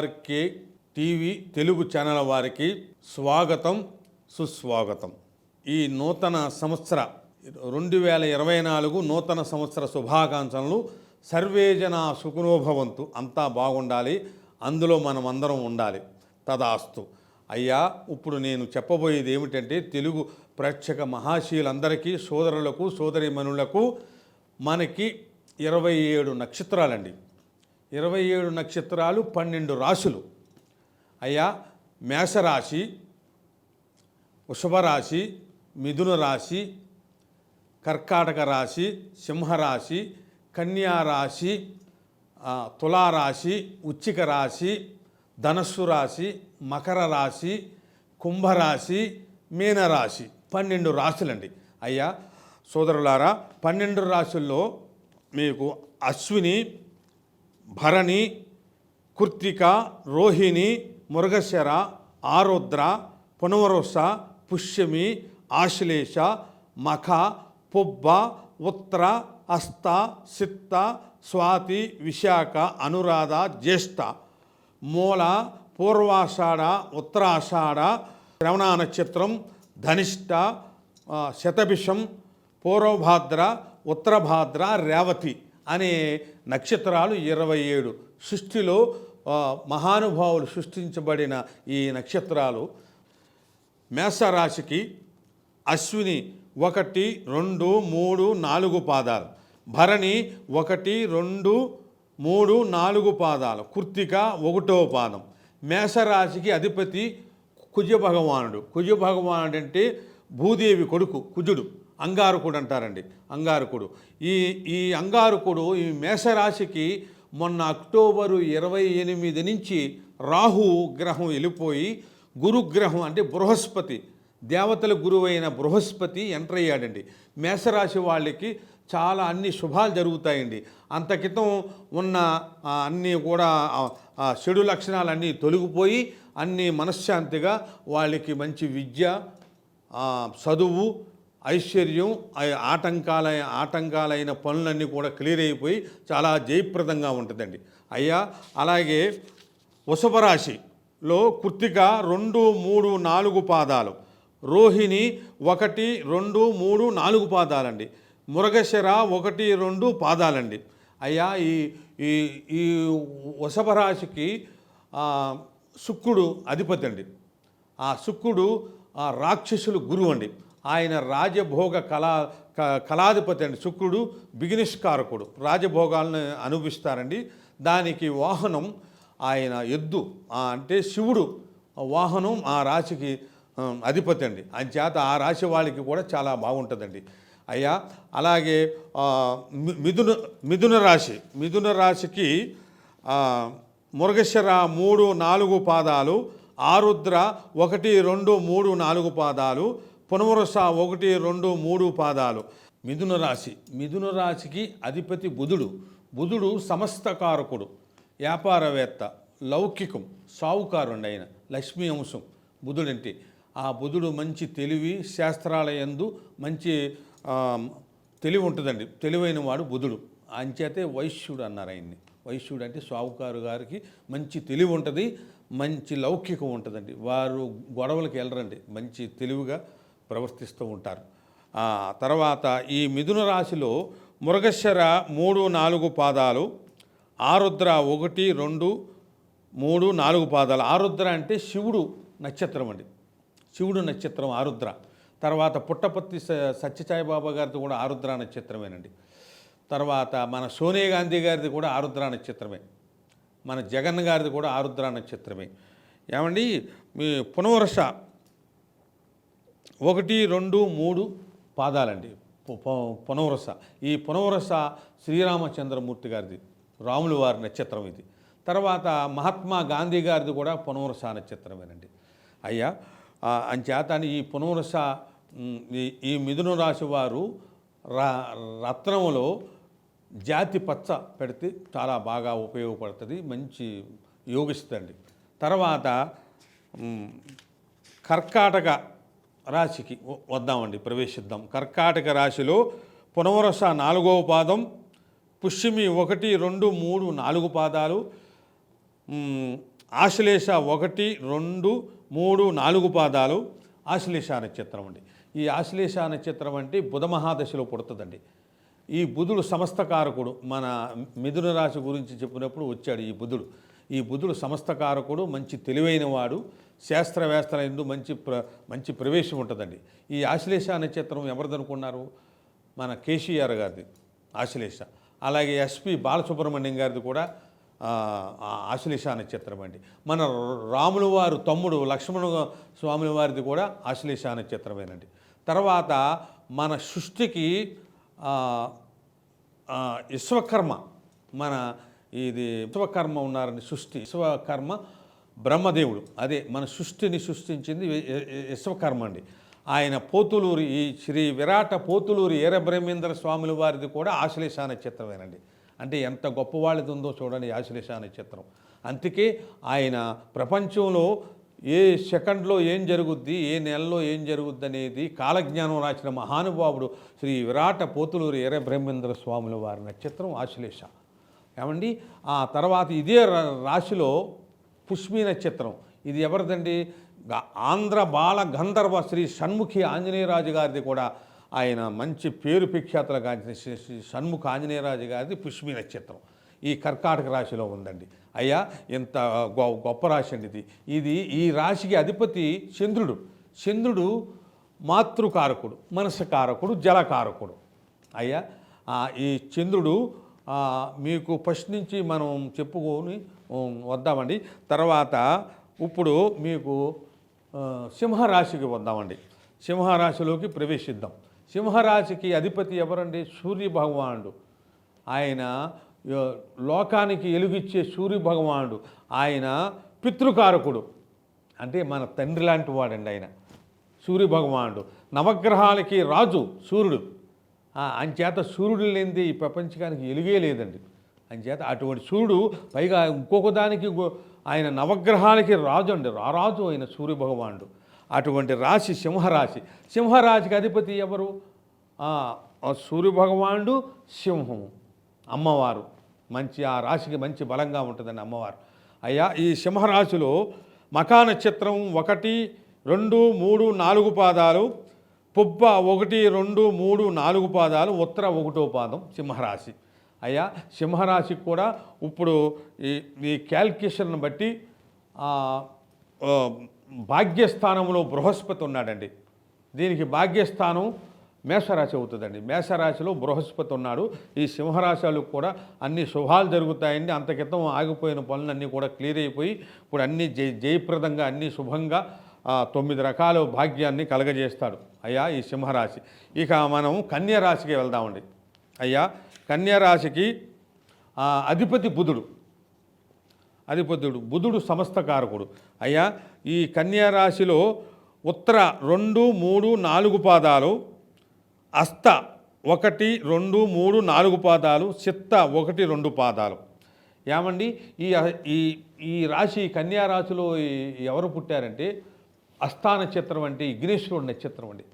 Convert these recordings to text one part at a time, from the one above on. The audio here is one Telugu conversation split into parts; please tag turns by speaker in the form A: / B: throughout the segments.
A: కేఆర్కే టీవీ తెలుగు ఛానల్ వారికి స్వాగతం సుస్వాగతం. ఈ నూతన సంవత్సర రెండు వేల ఇరవై నాలుగు నూతన సంవత్సర శుభాకాంక్షలు. సర్వేజన సుఖనోభవంతు అంతా బాగుండాలి. అందులో మనం అందరం ఉండాలి. తదాస్తు. అయ్యా ఇప్పుడు నేను చెప్పబోయేది ఏమిటంటే తెలుగు ప్రేక్షక మహాశీలందరికీ సోదరులకు సోదరిమణులకు మనకి ఇరవై ఏడు నక్షత్రాలండి. ఇరవై ఏడు నక్షత్రాలు పన్నెండు రాశులు. అయ్యా మేషరాశి వృషభరాశి మిథున రాశి కర్కాటక రాశి సింహరాశి కన్యా రాశి తులారాశి ఉచ్చిక రాశి ధనస్సు రాశి మకర రాశి కుంభరాశి మీనరాశి. పన్నెండు రాశులండి. అయ్యా సోదరులారా పన్నెండు రాశుల్లో మీకు అశ్విని భరణి కృత్తిక రోహిణి మురగశర ఆరుద్ర పునవరుస పుష్యమి ఆశ్లేష మఖ పుబ్బ ఉత్తర అస్త సిత్త స్వాతి విశాఖ అనురాధ జ్యేష్ఠ. మూల పూర్వాషాఢ ఉత్తరాషాఢ శ్రవణ నక్షత్రం ధనిష్ట శతభిషం పూర్వభాద్ర ఉత్తరభాద్ర రేవతి. అనే నక్షత్రాలు ఇరవై ఏడు. సృష్టిలో మహానుభావులు సృష్టించబడిన ఈ నక్షత్రాలు మేషరాశికి అశ్విని ఒకటి రెండు మూడు నాలుగు పాదాలు. భరణి ఒకటి రెండు మూడు నాలుగు పాదాలు. కృత్తిక ఒకటో పాదం. మేషరాశికి అధిపతి కుజ భగవానుడు. కుజ భగవానుడు అంటే భూదేవి కొడుకు కుజుడు. అంగారకుడు అంటారండి అంగారకుడు. ఈ ఈ అంగారకుడు ఈ మేషరాశికి మొన్న అక్టోబరు ఇరవై ఎనిమిది నుంచి రాహు గ్రహం వెళ్ళిపోయి గురుగ్రహం అంటే బృహస్పతి దేవతల గురువైన బృహస్పతి ఎంటర్ అయ్యాడండి. మేషరాశి వాళ్ళకి చాలా అన్ని శుభాలు జరుగుతాయండి. అంత క్రితం ఉన్న అన్నీ కూడా ఆ, లక్షణాలు చెడు లక్షణాలన్నీ తొలగిపోయి అన్నీ మనశ్శాంతిగా వాళ్ళకి మంచి విద్య చదువు ఐశ్వర్యం ఆటంకాల ఆటంకాలైన పనులన్నీ కూడా క్లియర్ అయిపోయి చాలా జయప్రదంగా ఉంటుందండి. అయ్యా అలాగే వృషభ కృత్తిక రెండు మూడు నాలుగు పాదాలు. రోహిణి ఒకటి రెండు మూడు నాలుగు పాదాలండి. మురగశర ఒకటి రెండు పాదాలండి. అయ్యా ఈ ఈ ఈ వృషభ శుక్రుడు అధిపతి అండి. ఆ శుక్రుడు రాక్షసులు గురువు అండి. ఆయన రాజభోగ కళా క- కళాధిపతి అండి. శుక్రుడు బిగినిష్కారకుడు రాజభోగాలను అనుభవిస్తారండి. దానికి వాహనం ఆయన ఎద్దు అంటే శివుడు. వాహనం ఆ రాశికి అధిపతి అండి. అంచేత ఆ రాశి వాళ్ళకి కూడా చాలా బాగుంటుందండి. అయ్యా అలాగే మిథున మిథున రాశి. మిథున రాశికి మురగశర మూడు నాలుగు పాదాలు ఆరుద్ర ఒకటి రెండు మూడు నాలుగు పాదాలు పునవరస ఒకటి రెండు మూడు పాదాలు. మిథున రాశి. మిథున రాశికి అధిపతి బుధుడు. బుధుడు సమస్తకారకుడు వ్యాపారవేత్త లౌకికం సావుకారుండి ఆయన లక్ష్మీ అంశం బుధుడంటే. ఆ బుధుడు మంచి తెలివి శాస్త్రాలయందు మంచి తెలివి ఉంటుందండి. తెలివైన వాడు బుధుడు. అంచేతే వైశ్యుడు అన్నారు ఆయన్ని. వైశ్యుడు అంటే సావుకారు గారికి మంచి తెలివి ఉంటుంది మంచి లౌకికం ఉంటుందండి. వారు గొడవలకు వెళ్ళరండి మంచి తెలివిగా ప్రవర్తిస్తూ ఉంటారు. తర్వాత ఈ మిథున రాశిలో మృగశర మూడు నాలుగు పాదాలు ఆరుద్ర ఒకటి రెండు మూడు నాలుగు పాదాలు. ఆరుద్ర అంటే శివుడు నక్షత్రం అండి. శివుడు నక్షత్రం ఆరుద్ర. తర్వాత పుట్టపత్తి స- సత్యసాయిబాబా గారిది కూడా ఆరుద్ర నక్షత్రమేనండి. తర్వాత మన సోనియా గాంధీ గారిది కూడా ఆరుద్ర నక్షత్రమే. మన జగన్ గారిది కూడా ఆరుద్ర నక్షత్రమే. ఏమండి? మీ పునవర్ష ఒకటి రెండు మూడు పాదాలండి. పునవరస. ఈ పునవరస శ్రీరామచంద్రమూర్తి గారిది. రాములు వారి నక్షత్రం ఇది. తర్వాత మహాత్మా గాంధీ గారిది కూడా పునవరస నక్షత్రమేనండి. అయ్యా అంచేతని ఈ పునవరస ఈ ఈ మిథున రాశి వారు రత్నంలో రత్నములో జాతి పచ్చ పెడితే చాలా బాగా ఉపయోగపడుతుంది మంచి యోగిస్తుంది తర్వాత కర్కాటక రాశికి వద్దామండి ప్రవేశిద్దాం. కర్కాటక రాశిలో పునవరస నాలుగవ పాదం పుష్యమి ఒకటి రెండు మూడు నాలుగు పాదాలు ఆశ్లేష ఒకటి రెండు మూడు నాలుగు పాదాలు. ఆశ్లేష నక్షత్రం అండి. ఈ ఆశ్లేష నక్షత్రం అంటే బుధ మహాదశలో పుడుతుందండి. ఈ బుధుడు సమస్తకారకుడు మన మిథున రాశి గురించి చెప్పినప్పుడు వచ్చాడు ఈ బుధుడు. ఈ బుధుడు సమస్తకారకుడు మంచి తెలివైన వాడు శాస్త్రవేత్తల ఎందు మంచి ప్ర మంచి ప్రవేశం ఉంటుందండి. ఈ ఆశ్లేష నక్షత్రం ఎవరిదనుకున్నారు? మన కేసీఆర్ గారిది ఆశ్లేష. అలాగే ఎస్పి బాలసుబ్రహ్మణ్యం గారిది కూడా ఆశ్లేష నక్షత్రం అండి. మన రాముల వారు తమ్ముడు లక్ష్మణ స్వాముల వారిది కూడా ఆశ్లేష నక్షత్రమేనండి. తర్వాత మన సృష్టికి విశ్వకర్మ మన ఇది విశ్వకర్మ ఉన్నారండి సృష్టి. విశ్వకర్మ బ్రహ్మదేవుడు. అదే మన సృష్టిని సృష్టించింది విశ్వకర్మ అండి. ఆయన పోతులూరి ఈ శ్రీ విరాట పోతులూరి ఈరబ్రహ్మేంద్ర స్వాముల వారిది కూడా ఆశ్లేష నక్షత్రమేనండి. అంటే ఎంత గొప్పవాళ్ళది ఉందో చూడండి ఈ ఆశ్లేష నక్షత్రం. అందుకే ఆయన ప్రపంచంలో ఏ సెకండ్లో ఏం జరుగుద్ది ఏ నెలలో ఏం జరుగుద్ది అనేది కాలజ్ఞానం రాసిన మహానుభావుడు శ్రీ విరాట పోతులూరి ఈరబ్రహ్మేంద్ర స్వాముల వారి నక్షత్రం ఆశ్లేష. ఏమండి? ఆ తర్వాత ఇదే రా- రాశిలో పుష్మి నక్షత్రం ఇది ఎవరిదండి? ఆంధ్ర బాల గంధర్వ శ్రీ షణ్ముఖి ఆంజనేయరాజు గారిది కూడా ఆయన మంచి పేరు ప్రఖ్యాతులు గాంచిన శ్రీ శ్రీ షణ్ముఖ ఆంజనేయరాజు గారిది పుష్మి నక్షత్రం ఈ కర్కాటక రాశిలో ఉందండి. అయ్యా ఇంత గొ- గొప్ప రాశి అండి ఇది. ఇది ఈ రాశికి అధిపతి చంద్రుడు. చంద్రుడు మాతృకారకుడు మనసుకారకుడు జలకారకుడు. అయ్యా ఈ చంద్రుడు మీకు ఫస్ట్ నుంచి మనం చెప్పుకొని వద్దామండి. తర్వాత ఇప్పుడు మీకు సింహరాశికి వద్దామండి. సింహరాశిలోకి ప్రవేశిద్దాం. సింహరాశికి అధిపతి ఎవరండి? సూర్య భగవానుడు. ఆయన లోకానికి ఎలుగిచ్చే సూర్య భగవానుడు. ఆయన పితృకారకుడు. అంటే మన తండ్రి లాంటి వాడండి ఆయన. సూర్య భగవానుడు. నవగ్రహాలకి రాజు సూర్యుడు. అంచేత సూర్యుడు లేనిది ఈ ప్రపంచానికి ఎలుగే లేదండి. అంచేత అటువంటి సూర్యుడు పైగా ఇంకొక దానికి ఆయన నవగ్రహాలకి రాజు అండి. రారాజు ఆయన సూర్య భగవానుడు అటువంటి రాశి సింహరాశి. సింహరాశికి అధిపతి ఎవరు? సూర్యభగవానుడు సూర్య భగవానుడు సింహము. అమ్మవారు. మంచి ఆ రాశికి మంచి బలంగా ఉంటుందండి అమ్మవారు. అయ్యా ఈ సింహరాశిలో మకా నక్షత్రం ఒకటి రెండు మూడు నాలుగు పాదాలు పుబ్బ ఒకటి రెండు మూడు నాలుగు పాదాలు ఉత్తర ఒకటో పాదం సింహరాశి. అయ్యా సింహరాశికి కూడా ఇప్పుడు ఈ ఈ క్యాల్కులేషన్ బట్టి భాగ్యస్థానంలో బృహస్పతి ఉన్నాడండి. దీనికి భాగ్యస్థానం మేషరాశి అవుతుందండి. మేషరాశిలో బృహస్పతి ఉన్నాడు. ఈ సింహరాశాలకు కూడా అన్ని శుభాలు జరుగుతాయండి. అంత క్రితం ఆగిపోయిన పనులన్నీ కూడా క్లియర్ అయిపోయి ఇప్పుడు అన్ని జయ జయప్రదంగా అన్ని శుభంగా తొమ్మిది రకాల భాగ్యాన్ని కలగజేస్తాడు. అయ్యా ఈ సింహరాశి. ఇక మనం కన్యా రాశికి వెళ్దామండి. అయ్యా కన్యారాశికి అధిపతి బుధుడు. అధిపతుడు బుధుడు సమస్తకారకుడు. అయ్యా ఈ కన్యారాశిలో ఉత్తర రెండు మూడు నాలుగు పాదాలు అస్త ఒకటి రెండు మూడు నాలుగు పాదాలు చిత్త ఒకటి రెండు పాదాలు. ఏమండి? ఈ ఈ ఈ రాశి కన్యా రాశిలో ఎవరు పుట్టారంటే అస్థా నక్షత్రం అంటే విఘ్నేశ్వరుడు నక్షత్రం అండి.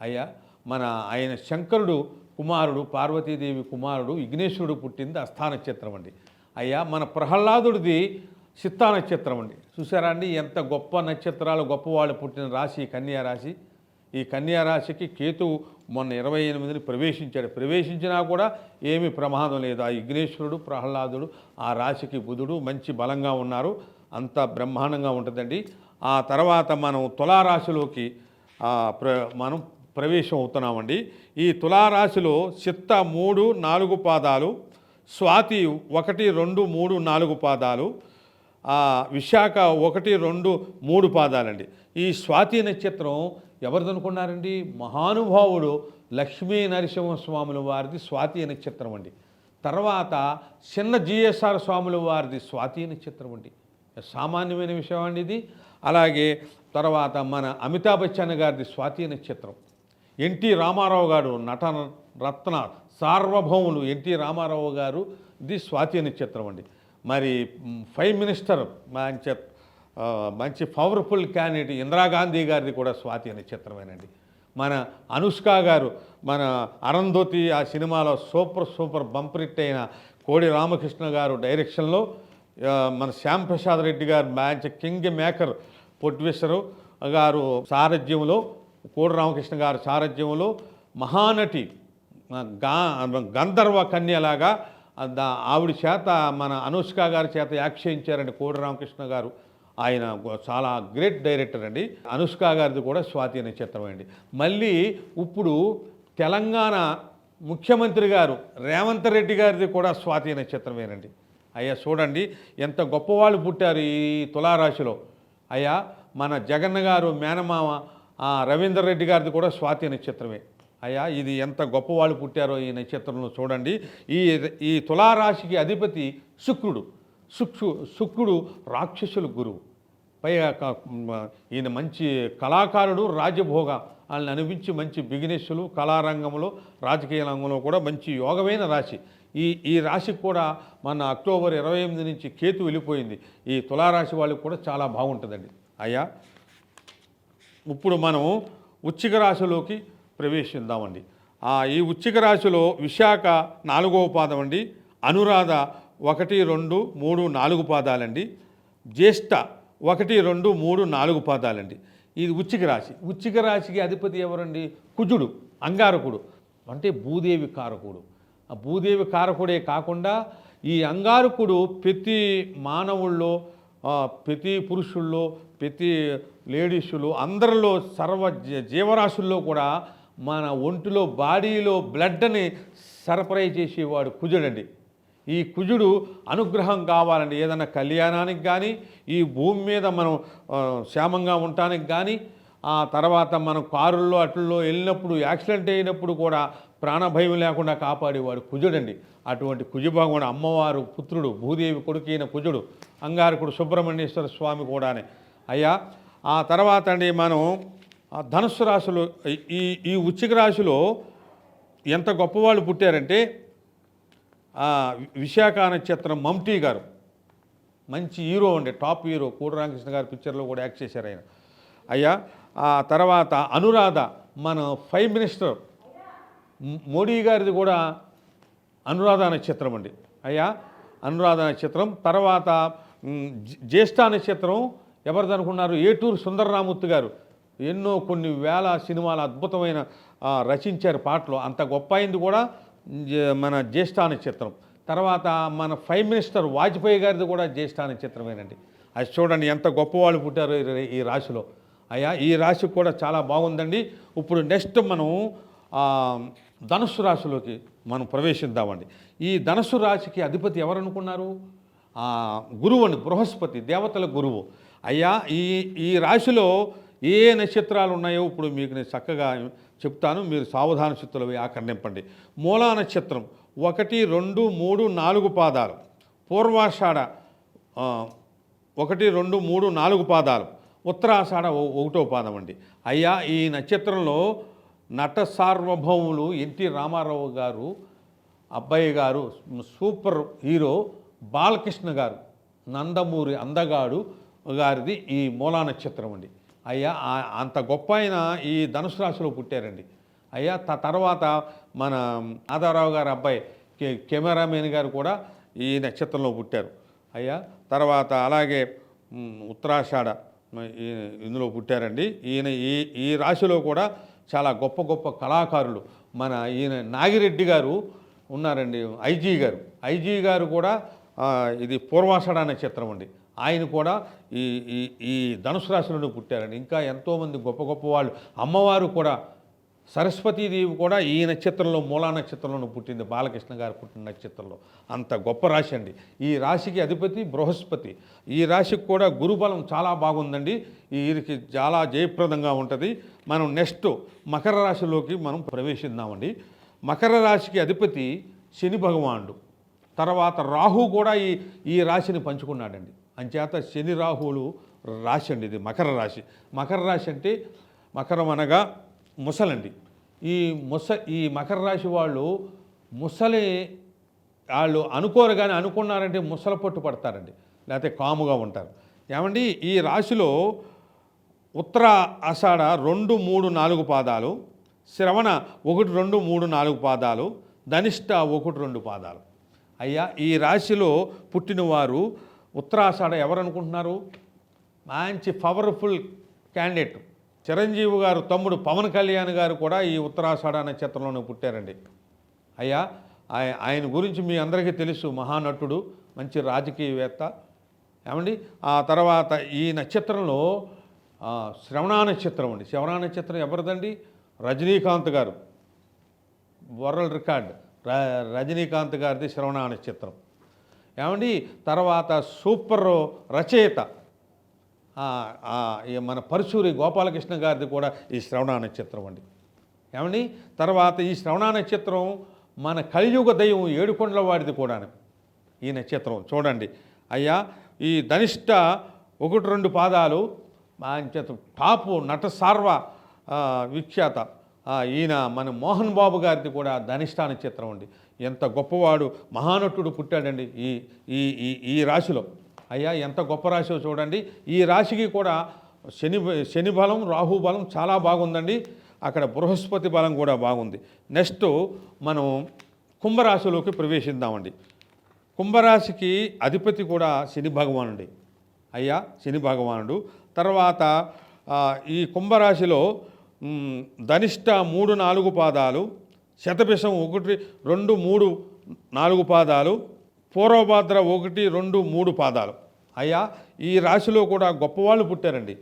A: అయ్యా మన ఆయన శంకరుడు కుమారుడు పార్వతీదేవి కుమారుడు విఘ్నేశ్వరుడు పుట్టింది అస్థా నక్షత్రం అండి. అయ్యా మన ప్రహ్లాదుడిది చిత్తా నక్షత్రం అండి. చూసారా అండి ఎంత గొప్ప నక్షత్రాలు గొప్పవాళ్ళు పుట్టిన రాశి కన్యా రాశి. ఈ కన్యా రాశికి కేతు మొన్న ఇరవై ఎనిమిదిని ప్రవేశించాడు. ప్రవేశించినా కూడా ఏమీ ప్రమాదం లేదు. ఆ విఘ్నేశ్వరుడు ప్రహ్లాదుడు ఆ రాశికి బుధుడు మంచి బలంగా ఉన్నారు. అంత బ్రహ్మాండంగా ఉంటుందండి. ఆ తర్వాత మనం తులారాశిలోకి ప్ర మనం ప్రవేశం అవుతున్నామండి. ఈ తులారాశిలో చిత్త మూడు నాలుగు పాదాలు స్వాతి ఒకటి రెండు మూడు నాలుగు పాదాలు విశాఖ ఒకటి రెండు మూడు పాదాలండి. ఈ స్వాతి నక్షత్రం ఎవరిదనుకున్నారండి? మహానుభావుడు లక్ష్మీ నరసింహస్వాముల వారిది స్వాతి నక్షత్రం అండి. తర్వాత చిన్న జిఎస్ఆర్ స్వాముల వారిది స్వాతి నక్షత్రం అండి. సామాన్యమైన విషయం అండి ఇది. అలాగే తర్వాత మన అమితాబ్ బచ్చన్ గారిది స్వాతి నక్షత్రం. ఎన్టీ రామారావు గారు నటన రత్న సార్వభౌములు ఎన్టీ రామారావు గారు ఇది స్వాతి నక్షత్రం అండి. మరి ఫైవ్ మినిస్టర్ మంచి మంచి పవర్ఫుల్ క్యాండిడేట్ ఇందిరాగాంధీ గారిది కూడా స్వాతి నక్షత్రమేనండి. మన అనుష్క గారు మన అరంధోతి ఆ సినిమాలో సూపర్ సూపర్ బంపరిట్ అయిన కోడి రామకృష్ణ గారు డైరెక్షన్లో మన శ్యామ్ ప్రసాద్ రెడ్డి గారు మ్యాచ్ కింగ్ మేకర్ పొట్విశ్వరు గారు సారథ్యంలో కోడి రామకృష్ణ గారి సారథ్యంలో మహానటి గంధర్వ కన్యలాగా ఆవిడ చేత మన అనుష్క గారి చేత యాక్ట్ చేయించారండి కోడి రామకృష్ణ గారు. ఆయన చాలా గ్రేట్ డైరెక్టర్ అండి. అనుష్క గారిది కూడా స్వాతి అనే చిత్రం అండి. మళ్ళీ ఇప్పుడు తెలంగాణ ముఖ్యమంత్రి గారు రేవంత్ రెడ్డి గారిది కూడా స్వాతి అనే చిత్రమేనండి. అయ్యా చూడండి ఎంత గొప్పవాళ్ళు పుట్టారు ఈ తులారాశిలో. అయ్యా మన జగన్న గారు మేనమామ రవీందర్ రెడ్డి గారిది కూడా స్వాతి నక్షత్రమే. చిత్రమే అయ్యా ఇది ఎంత గొప్పవాళ్ళు పుట్టారో ఈ నక్షత్రంలో చూడండి. ఈ ఈ తులారాశికి అధిపతి శుక్రుడు. శుక్రు శుక్రుడు రాక్షసుల గురువు. పైగా ఈయన మంచి కళాకారుడు రాజభోగ వాళ్ళని అనిపించి మంచి బిగినెస్సులు కళారంగంలో రాజకీయ రంగంలో కూడా మంచి యోగమైన రాశి. ఈ ఈ రాశికి కూడా మన అక్టోబర్ ఇరవై ఎనిమిది నుంచి కేతు వెళ్ళిపోయింది. ఈ తులారాశి వాళ్ళకి కూడా చాలా బాగుంటుందండి. అయ్యా ఇప్పుడు మనం ఉచ్చిక రాశిలోకి ప్రవేశిద్దామండి. ఈ ఉచ్చిక రాశిలో విశాఖ నాలుగవ పాదం అండి. అనురాధ ఒకటి రెండు మూడు నాలుగు పాదాలండి. జ్యేష్ఠ ఒకటి రెండు మూడు నాలుగు పాదాలండి. ఇది ఉచ్చిక రాశి. ఉచ్చిక రాశికి అధిపతి ఎవరండి? కుజుడు అంగారకుడు. అంటే భూదేవి కారకుడు. ఆ భూదేవి కారకుడే కాకుండా ఈ అంగారకుడు ప్రతి మానవుల్లో ప్రతి పురుషుల్లో ప్రతి లేడీసులు అందరిలో సర్వ జీవరాశుల్లో కూడా మన ఒంటిలో బాడీలో బ్లడ్ని సరఫరా చేసేవాడు కుజుడండి. ఈ కుజుడు అనుగ్రహం కావాలండి. ఏదైనా కళ్యాణానికి కానీ ఈ భూమి మీద మనం క్షేమంగా ఉండటానికి కానీ ఆ తర్వాత మనం కారుల్లో అట్లలో వెళ్ళినప్పుడు యాక్సిడెంట్ అయినప్పుడు కూడా ప్రాణభయం లేకుండా కాపాడేవాడు కుజుడండి. అటువంటి కుజభగవాడు అమ్మవారు పుత్రుడు భూదేవి కొడుకైన కుజుడు అంగారకుడు సుబ్రహ్మణ్యేశ్వర స్వామి కూడానే. అయ్యా ఆ తర్వాత అండి మనం ధనుస్సు రాశులు ఈ ఈ ఉచ్చిక రాశిలో ఎంత గొప్పవాళ్ళు పుట్టారంటే విశాఖ నక్షత్రం మమ్టీ గారు. మంచి హీరో అండి టాప్ హీరో. కూడ రామకృష్ణ గారి పిక్చర్లో కూడా యాక్ట్ చేశారు ఆయన. అయ్యా ఆ తర్వాత అనురాధ మన ఫైవ్ మినిస్టర్ మోడీ గారిది కూడా అనురాధ నక్షత్రం అండి. అయ్యా అనురాధ నక్షత్రం. తర్వాత జ్యేష్ఠ నక్షత్రం ఎవరిది అనుకున్నారు ఏటూరు సుందరరామూర్తి గారు? ఎన్నో కొన్ని వేల సినిమాలు అద్భుతమైన రచించారు పాటలు. అంత గొప్ప అయింది కూడా మన జ్యేష్ఠాన చిత్రం తర్వాత మన ఫైవ్ మినిస్టర్ వాజ్పేయి గారిది కూడా జ్యేష్ఠాన చిత్రమేనండి అది చూడండి ఎంత గొప్పవాళ్ళు పుట్టారు ఈ- రాశిలో. అయ్యా ఈ రాశి కూడా చాలా బాగుందండి. ఇప్పుడు నెక్స్ట్ మనం ఆ, ధనుస్సు రాశిలోకి మనం ప్రవేశిద్దామండి. ఈ ధనుస్సు రాశికి అధిపతి ఎవరనుకున్నారు? గురువు అండి బృహస్పతి దేవతల గురువు. అయ్యా ఈ ఈ రాశిలో ఏ నక్షత్రాలు ఉన్నాయో ఇప్పుడు మీకు నేను చక్కగా చెప్తాను. మీరు సావధాన చిత్తులు ఆకర్ణింపండి. మూలా నక్షత్రం ఒకటి రెండు మూడు నాలుగు పాదాలు. పూర్వాషాఢ ఒకటి రెండు మూడు నాలుగు పాదాలు. ఉత్తరాషాఢ ఒకటో పాదం అండి. అయ్యా ఈ నక్షత్రంలో నట సార్వభౌములు ఎన్టీ రామారావు గారు అబ్బాయి గారు సూపర్ హీరో బాలకృష్ణ గారు నందమూరి అందగాడు గారిది ఈ మూలా నక్షత్రం అండి. అయ్యా అంత గొప్ప ఆయన ఈ ధనుసు రాశిలో పుట్టారండి. అయ్యా త- తర్వాత మన ఆదారావు గారు అబ్బాయి కె కెమెరామెన్ గారు కూడా ఈ నక్షత్రంలో పుట్టారు. అయ్యా తర్వాత అలాగే ఉత్తరాషాఢ ఇందులో పుట్టారండి. ఈయన ఈ ఈ రాశిలో కూడా చాలా గొప్ప గొప్ప కళాకారులు. మన ఈయన నాగిరెడ్డి గారు ఉన్నారండి ఐజీ గారు. ఐజీ గారు కూడా ఇది పూర్వాషాఢ నక్షత్రం అండి. ఆయన కూడా ఈ ఈ ఈ ధనుసు రాశిలోనే పుట్టారండి. ఇంకా ఎంతోమంది గొప్ప గొప్ప వాళ్ళు. అమ్మవారు కూడా సరస్వతీదేవి కూడా ఈ నక్షత్రంలో మూలా నక్షత్రంలో పుట్టింది. బాలకృష్ణ గారు పుట్టిన నక్షత్రంలో. అంత గొప్ప రాశి అండి. ఈ రాశికి అధిపతి బృహస్పతి. ఈ రాశికి కూడా గురుబలం చాలా బాగుందండి. వీరికి చాలా జయప్రదంగా ఉంటుంది. మనం నెక్స్ట్ మకర రాశిలోకి మనం ప్రవేశిద్దామండి. మకర రాశికి అధిపతి శని భగవానుడు. తర్వాత రాహు కూడా ఈ ఈ రాశిని పంచుకున్నాడండి. అంచేత శని రాహువులు రాశి అండి ఇది మకర రాశి. మకర రాశి అంటే మకరం అనగా ముసలండి. ఈ ముస ఈ మకర రాశి వాళ్ళు ముసలి వాళ్ళు అనుకోరు కానీ అనుకున్నారంటే ముసల పొట్టు పడతారండి. లేకపోతే కాముగా ఉంటారు. ఏమండి ఈ రాశిలో ఉత్తర ఆషాఢ రెండు మూడు నాలుగు పాదాలు శ్రవణ ఒకటి రెండు మూడు నాలుగు పాదాలు ధనిష్ట ఒకటి రెండు పాదాలు. అయ్యా ఈ రాశిలో పుట్టినవారు ఉత్తరాషాఢ ఎవరు అనుకుంటున్నారు మంచి పవర్ఫుల్ క్యాండిడేట్. చిరంజీవి గారు తమ్ముడు పవన్ కళ్యాణ్ గారు కూడా ఈ ఉత్తరాషాఢ నక్షత్రంలోనే పుట్టారండి. అయ్యా ఆయ- ఆయన గురించి మీ అందరికీ తెలుసు మహానటుడు మంచి రాజకీయవేత్త. ఏమండి? ఆ తర్వాత ఈ నక్షత్రంలో ఆ, శ్రవణ నక్షత్రం అండి. శ్రవణ నక్షత్రం ఎవరిదండి? రజనీకాంత్ గారు. World record. ర రజనీకాంత్ గారిది శ్రవణ నక్షత్రం. ఏమండి? తర్వాత సూపర్ రచయిత. ఈ మన పరశూరి గోపాలకృష్ణ గారిది కూడా ఈ శ్రవణ నక్షత్రం అండి. ఏమండి? తర్వాత ఈ శ్రవణ నక్షత్రం మన కలియుగ దైవం ఏడుకొండల వాడిది కూడా ఈ నక్షత్రం. చూడండి. అయ్యా ఈ ధనిష్ట ఒకటి రెండు పాదాలు మంచి టాపు నట సార్వ విఖ్యాత ఈయన మన మోహన్ బాబు గారిది కూడా ధనిష్ట నక్షత్రం అండి. ఎంత గొప్పవాడు మహానటుడు పుట్టాడండి ఈ ఈ ఈ ఈ రాశిలో. అయ్యా ఎంత గొప్ప రాశిలో చూడండి. ఈ రాశికి కూడా శని శని బలం రాహు బలం చాలా బాగుందండి. అక్కడ బృహస్పతి బలం కూడా బాగుంది. నెక్స్ట్ మనం కుంభరాశిలోకి ప్రవేశిద్దామండి. కుంభరాశికి అధిపతి కూడా శని భగవానుడి. అయ్యా శని భగవానుడు. తర్వాత ఈ కుంభరాశిలో ధనిష్ట మూడు నాలుగు పాదాలు శతపిషం ఒకటి రెండు మూడు నాలుగు పాదాలు. పూర్వభాద్ర ఒకటి రెండు మూడు పాదాలు. అయ్యా ఈ రాశిలో కూడా గొప్పవాళ్ళు పుట్టారండి.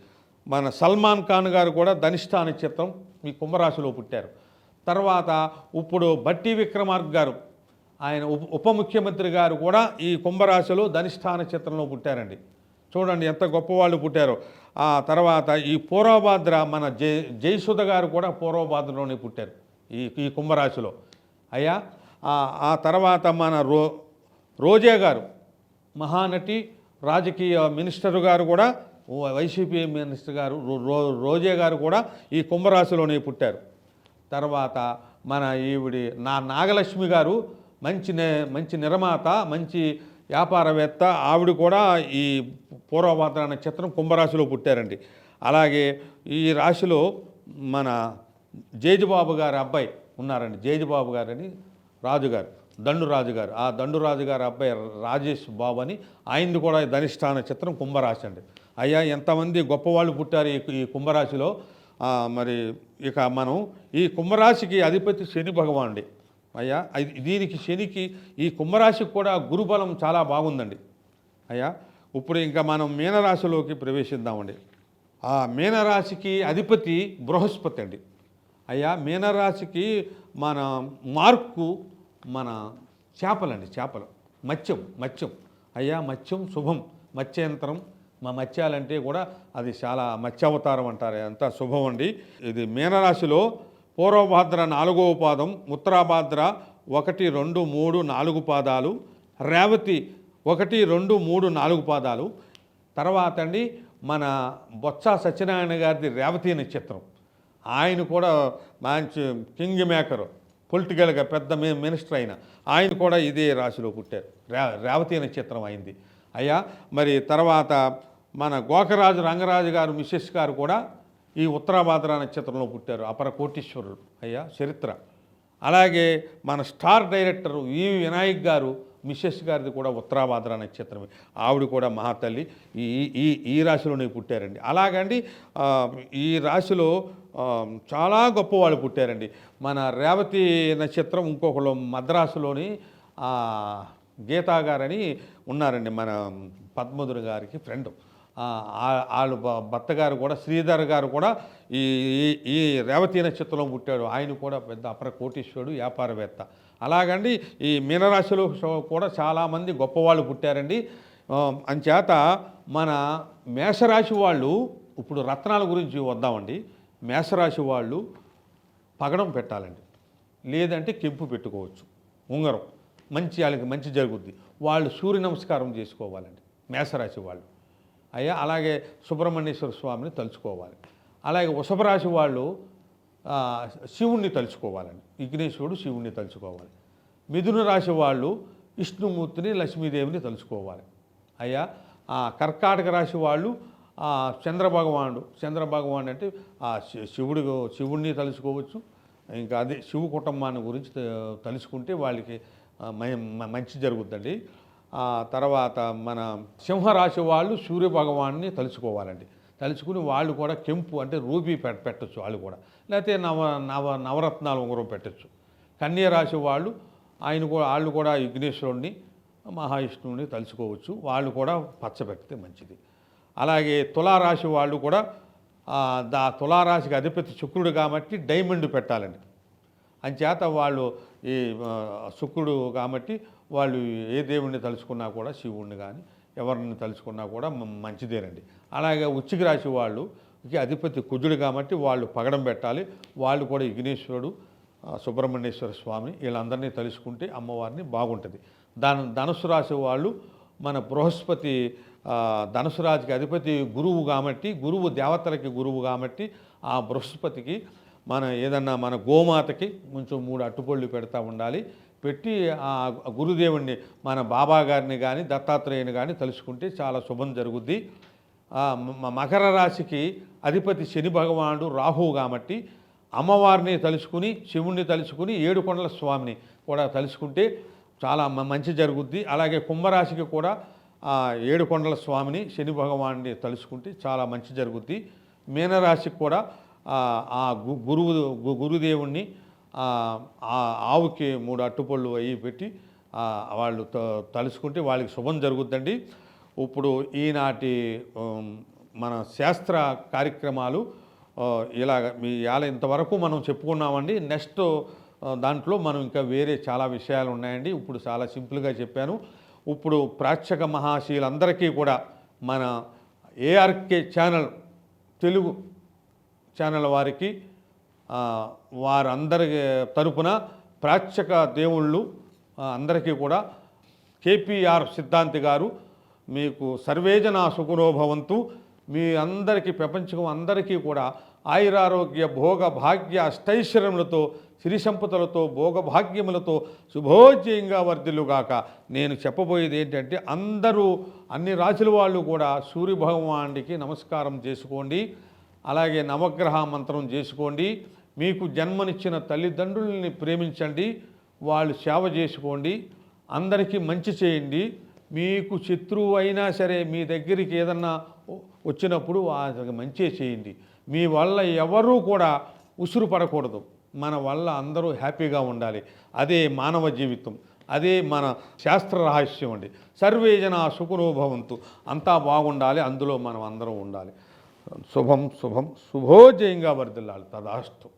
A: మన సల్మాన్ ఖాన్ గారు కూడా ధనిష్ట నక్షత్రం ఈ కుంభరాశిలో పుట్టారు. తర్వాత ఇప్పుడు బట్టి విక్రమార్క్ గారు ఆయన ఉప ఉప ముఖ్యమంత్రి గారు కూడా ఈ కుంభరాశిలో ధనిష్ఠాన నక్షత్రంలో పుట్టారండి. చూడండి ఎంత గొప్పవాళ్ళు పుట్టారో. ఆ తర్వాత ఈ పూర్వభాద్ర మన జై జయసుధ గారు కూడా పూర్వభాద్రలోనే పుట్టారు. ఈ ఈ కుంభరాశిలో. అయ్యా ఆ- తర్వాత మన రో రోజే గారు మహానటి రాజకీయ మినిస్టర్ గారు కూడా వైసీపీ మినిస్టర్ గారు రో- రోజే గారు కూడా ఈ కుంభరాశిలోనే పుట్టారు. తర్వాత మన ఈవిడి నా నాగలక్ష్మి గారు మంచి మంచి నిర్మాత మంచి వ్యాపారవేత్త ఆవిడ కూడా ఈ పూర్వభాద్ర నక్షత్రం కుంభరాశిలో పుట్టారండి. అలాగే ఈ రాశిలో మన జేజుబాబు గారి అబ్బాయి ఉన్నారండి. జేజుబాబు గారని రాజుగారు దండు గారు ఆ దండు గారి అబ్బాయి రాజేష్ బాబు అని ఆయనది కూడా ధనిష్టాన చిత్రం కుంభరాశి అండి. అయ్యా ఎంతమంది గొప్పవాళ్ళు పుట్టారు ఈ కుంభరాశిలో? మరి ఇక మనం ఈ కుంభరాశికి అధిపతి శని భగవానుడి. అయ్యా దీనికి శనికి ఈ కుంభరాశికి కూడా గురుబలం చాలా బాగుందండి. అయ్యా ఇప్పుడు ఇంకా మనం మీనరాశిలోకి ప్రవేశిద్దామండి. ఆ మీనరాశికి అధిపతి బృహస్పతి అండి. అయ్యా మీనరాశికి మన మార్కు మన చేపలండి చేపలు. మత్స్యం మత్స్యం. అయ్యా మత్స్యం శుభం. మత్స్యంతరం. మా మత్స్యాలంటే కూడా అది చాలా మత్స్యావతారం అంటారు అంతా శుభం అండి. ఇది మీనరాశిలో పూర్వభాద్ర నాలుగవ పాదం ఉత్తరాభాద్ర ఒకటి రెండు మూడు నాలుగు పాదాలు రేవతి ఒకటి రెండు మూడు నాలుగు పాదాలు. తర్వాత అండి మన బొత్స సత్యనారాయణ గారిది రేవతి నక్షత్రం ఆయన కూడా మంచి కింగ్ మేకర్ పొలిటికల్గా పెద్ద మినిస్టర్ అయిన. ఆయన కూడా ఇదే రాశిలో పుట్టారు. రే రేవతి నక్షత్రం అయింది. అయ్యా మరి తర్వాత మన గోకరాజు రంగరాజు గారు మిస్సెస్ గారు కూడా ఈ ఉత్తరాభాద్ర నక్షత్రంలో పుట్టారు. అపర కోటీశ్వరుడు అయ్యా చరిత్ర. అలాగే మన స్టార్ డైరెక్టర్ వి వినాయక్ గారు మిస్సెస్ గారిది కూడా ఉత్తరాభాద్ర నక్షత్రమే ఆవిడ కూడా మహాతల్లి. ఈ ఈ ఈ రాశిలోనే పుట్టారండి. అలాగండి ఈ రాశిలో చాలా గొప్ప వాళ్ళు పుట్టారండి. మన రేవతి నక్షత్రం ఇంకొకళ్ళు మద్రాసులోని గీతా గారని ఉన్నారండి మన పద్మధుని గారికి ఫ్రెండ్. వాళ్ళు భర్త గారు కూడా శ్రీధర్ గారు కూడా ఈ ఈ- ఈ రేవతి నక్షత్రంలో పుట్టాడు. ఆయన కూడా పెద్ద అపర కోటీశ్వరుడు వ్యాపారవేత్త. అలాగండి ఈ మీనరాశిలో కూడా చాలామంది గొప్పవాళ్ళు పుట్టారండి. అంచేత మన మేషరాశి వాళ్ళు ఇప్పుడు రత్నాల గురించి వద్దామండి. మేషరాశి వాళ్ళు పగడం పెట్టాలండి. లేదంటే కెంపు పెట్టుకోవచ్చు. ఉంగరం. మంచి వాళ్ళకి మంచి జరుగుద్ది. వాళ్ళు సూర్య నమస్కారం చేసుకోవాలండి. మేషరాశి వాళ్ళు. అయ్యా అలాగే సుబ్రహ్మణ్యేశ్వర స్వామిని తలుచుకోవాలి. అలాగే వృషభరాశి వాళ్ళు శివుణ్ణి తలుచుకోవాలండి. విఘ్నేశ్వరుడు శివుణ్ణి తలుచుకోవాలి. మిథున రాశి వాళ్ళు విష్ణుమూర్తిని లక్ష్మీదేవిని తలుచుకోవాలి. అయ్యా కర్కాటక రాశి వాళ్ళు చంద్రభగవానుడు. చంద్రభగవానుడు అంటే ఆ శి- శివుడు శివుణ్ణి తలుచుకోవచ్చు. ఇంకా అదే శివ కుటుంబాన్ని గురించి తలుసుకుంటే తలుచుకుంటే వాళ్ళకి మంచి జరుగుద్దండి. తర్వాత మన సింహరాశి వాళ్ళు సూర్య భగవాన్ని తలుచుకోవాలండి. తలుచుకుని వాళ్ళు కూడా కెంపు అంటే రూబీ పెట్ పెట్టచ్చు వాళ్ళు కూడా. లేకపోతే నవ నవ నవరత్నాలు ఉంగరం పెట్టచ్చు. కన్య రాశి వాళ్ళు ఆయన కూడా వాళ్ళు కూడా విఘ్నేశ్వరుణ్ణి మహావిష్ణువుని తలుచుకోవచ్చు. వాళ్ళు కూడా పచ్చ పెడితే మంచిది. అలాగే తులారాశి వాళ్ళు కూడా దా తులారాశికి అధిపతి శుక్రుడు కాబట్టి డైమండ్ పెట్టాలండి. అంచేత వాళ్ళు ఈ శుక్రుడు కాబట్టి వాళ్ళు ఏ దేవుణ్ణి తలుచుకున్నా కూడా శివుణ్ణి కానీ ఎవరిని తలుచుకున్నా కూడా మంచిదేనండి. అలాగే ఉచ్చిక రాశి వాళ్ళు అధిపతి కుజుడు కాబట్టి వాళ్ళు పగడం పెట్టాలి. వాళ్ళు కూడా విఘ్నేశ్వరుడు సుబ్రహ్మణ్యేశ్వర స్వామి వీళ్ళందరినీ తలుచుకుంటే అమ్మవారిని బాగుంటుంది. దాని ధనుసు రాశి వాళ్ళు మన బృహస్పతి ధనుసురాజుకి అధిపతి గురువు కాబట్టి గురువు దేవతలకి గురువు కాబట్టి ఆ బృహస్పతికి మన ఏదన్నా మన గోమాతకి కొంచెం మూడు అట్టుపళ్ళు పెడతా ఉండాలి. పెట్టి ఆ గురుదేవుణ్ణి మన బాబా గారిని కానీ దత్తాత్రేయుని కానీ తలుచుకుంటే చాలా శుభం జరుగుద్ది. మకర రాశికి అధిపతి శని భగవానుడు రాహువు కాబట్టి అమ్మవారిని తలుచుకుని శివుణ్ణి తలుచుకుని ఏడుకొండల స్వామిని కూడా తలుచుకుంటే చాలా మంచి జరుగుద్ది. అలాగే కుంభరాశికి కూడా ఆ ఏడుకొండల స్వామిని శని భగవాన్ని తలుచుకుంటే చాలా మంచి జరుగుద్ది. మీనరాశికి కూడా ఆ గు- గురువు గు- గురుదేవుణ్ణి ఆ ఆవుకి మూడు అట్టుపళ్ళు అవి పెట్టి వాళ్ళు త- తలుచుకుంటే వాళ్ళకి శుభం జరుగుద్దండి. ఇప్పుడు ఈనాటి మన శాస్త్ర కార్యక్రమాలు ఆ, ఇలాగ మీ ఇలా ఇంతవరకు మనం చెప్పుకున్నామండి. నెక్స్ట్ దాంట్లో మనం ఇంకా వేరే చాలా విషయాలు ఉన్నాయండి. ఇప్పుడు చాలా సింపుల్గా చెప్పాను. ఇప్పుడు ప్రాక్షక మహాశీలందరికీ కూడా మన ఏఆర్కే ఛానల్ తెలుగు ఛానల్ వారికి వారందరి తరపున ప్రేక్షక దేవుళ్ళు అందరికీ కూడా కేపీఆర్ సిద్ధాంతి గారు మీకు సర్వేజన సుఖనోభవంతు మీ అందరికీ ప్రపంచం అందరికీ కూడా ఆయురారోగ్య భోగ భాగ్య అష్టైశ్వర్యములతో సిరి సంపదలతో భోగ శుభోజయంగా వర్ధిల్లుగాక. నేను చెప్పబోయేది ఏంటంటే అందరూ అన్ని రాశుల వాళ్ళు కూడా సూర్య భగవానుడికి నమస్కారం చేసుకోండి. అలాగే నవగ్రహ మంత్రం చేసుకోండి. మీకు జన్మనిచ్చిన తల్లిదండ్రుల్ని ప్రేమించండి. వాళ్ళు సేవ చేసుకోండి. అందరికీ మంచి చేయండి. మీకు శత్రువు అయినా సరే మీ దగ్గరికి ఏదన్నా వచ్చినప్పుడు వాళ్ళకి మంచి చేయండి. మీ వల్ల ఎవరూ కూడా ఉసురు పడకూడదు మన వల్ల అందరూ హ్యాపీగా ఉండాలి. అదే మానవ జీవితం అదే మన శాస్త్ర రహస్యం అండి. సర్వేజన సుఖనోభవంతు అంతా బాగుండాలి అందులో మనం అందరం ఉండాలి. శుభం శుభం. శుభోజయంగా వర్దిల్లాలి. తదాస్తు.